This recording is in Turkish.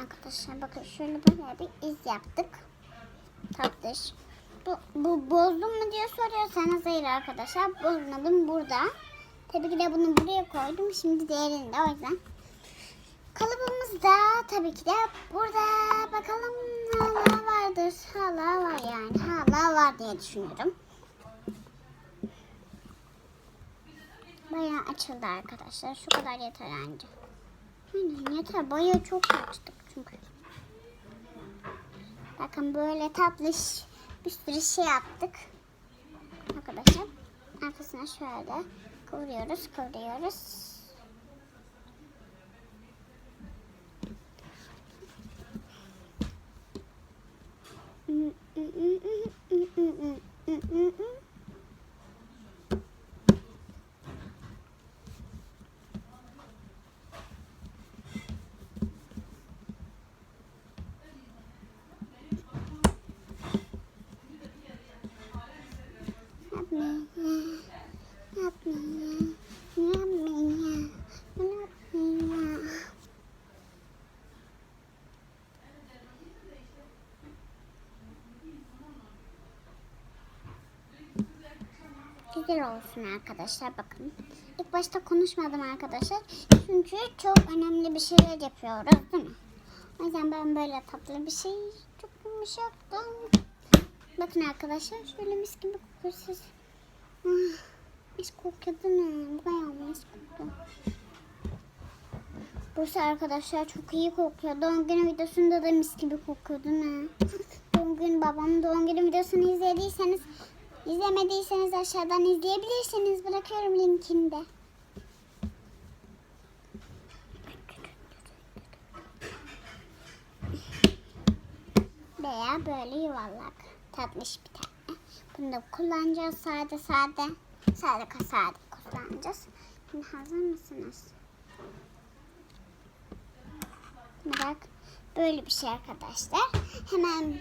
Arkadaşlar bakın şöyle böyle bir iz yaptık. Tatlış. Bu, bu bozdum mu diye soruyorsanız hayır arkadaşlar. Bozmadım burada. Tabii ki de bunu buraya koydum. Şimdi diğerinde o yüzden. Kalıbımız da tabii ki de burada. Bakalım hala vardır. Hala var yani. Hala var diye düşünüyorum. Bayağı açıldı arkadaşlar. Şu kadar yeter. Aynen yeter. Bayağı çok açtık. Bakın böyle tatlış bir sürü şey yaptık. Arkadaşlar arkasına şöyle kıvırıyoruz, kıvırıyoruz. Yapmayın. Güzel olsun arkadaşlar bakın. İlk başta konuşmadım arkadaşlar. Çünkü çok önemli bir şeyler yapıyoruz değil mi? O yüzden ben böyle tatlı bir şey çok yumuşaktım. Bakın arkadaşlar şöyle mis gibi kokuyor. Mis kokuyor değil mi? Bayağı mis kokuyor. Burası arkadaşlar çok iyi kokuyor. Doğum günü videosunda da mis gibi kokuyor değil mi? doğum günü babamın doğum günü videosunu izlediyseniz izlemediyseniz aşağıdan izleyebilirsiniz. Bırakıyorum linkini de. Veya böyle yuvarlak. Tatlış bir tane. Bunu da kullanacağız sade sade. Sade sade kullanacağız. Şimdi hazır mısınız? Bak böyle bir şey arkadaşlar. Hemen